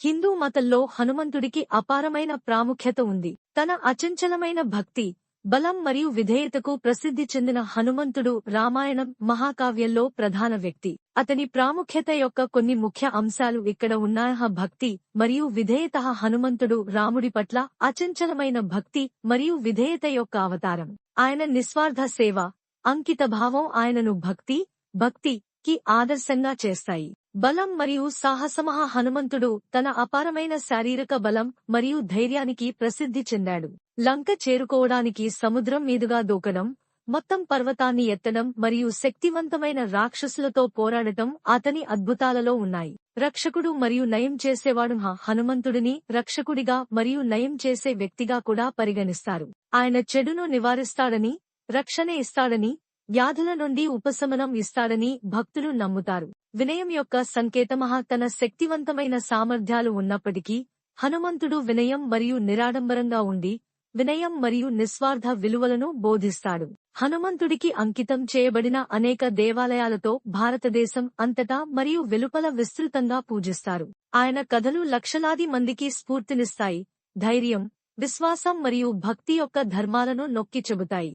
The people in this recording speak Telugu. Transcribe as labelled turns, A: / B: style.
A: హిందూ మతంలో హనుమంతుడికి అపారమైన ప్రాముఖ్యత ఉంది. తన అచంచలమైన భక్తి బలం మరియు విధేయతకు ప్రసిద్ధి చెందిన హనుమంతుడు రామాయణం మహాకావ్యంలో ప్రధాన వ్యక్తి. అతని ప్రాముఖ్యత యొక్క కొన్ని ముఖ్య అంశాలు ఇక్కడ ఉన్నాయ భక్తి మరియు విధేయత హనుమంతుడు రాముడి పట్ల అచంచలమైన భక్తి మరియు విధేయత యొక్క అవతారం. ఆయన నిస్వార్థ సేవ అంకిత భావం ఆయనను భక్తి భక్తి కి ఆదర్శంగా చేస్తాయి. బలం మరియు సాహసమహ హనుమంతుడు తన అపారమైన శారీరక బలం మరియు ధైర్యానికి ప్రసిద్ధి చెందాడు. లంక చేరుకోవడానికి సముద్రం మీదుగా దూకడం మొత్తం పర్వతాన్ని ఎత్తడం మరియు శక్తివంతమైన రాక్షసులతో పోరాడటం అతని అద్భుతాలలో ఉన్నాయి. రక్షకుడు మరియు నయం చేసేవాడు హనుమంతుడిని రక్షకుడిగా మరియు నయం చేసే వ్యక్తిగా కూడా పరిగణిస్తారు. ఆయన చెడును నివారిస్తాడని రక్షణ ఇస్తాడని వ్యాధుల నుండి ఉపశమనం ఇస్తాడని భక్తులు నమ్ముతారు. వినయం యొక్క సంకేతమహ తన శక్తివంతమైన సామర్థ్యాలు ఉన్నప్పటికీ హనుమంతుడు వినయం మరియు నిరాడంబరంగా ఉండి వినయం మరియు నిస్వార్థ విలువలను బోధిస్తాడు. హనుమంతుడికి అంకితం చేయబడిన అనేక దేవాలయాలతో భారతదేశం అంతటా మరియు వెలుపల విస్తృతంగా పూజిస్తారు. ఆయన కథలు లక్షలాది మందికి స్ఫూర్తినిస్తాయి ధైర్యం విశ్వాసం మరియు భక్తి యొక్క ధర్మాలను నొక్కి చెబుతాయి.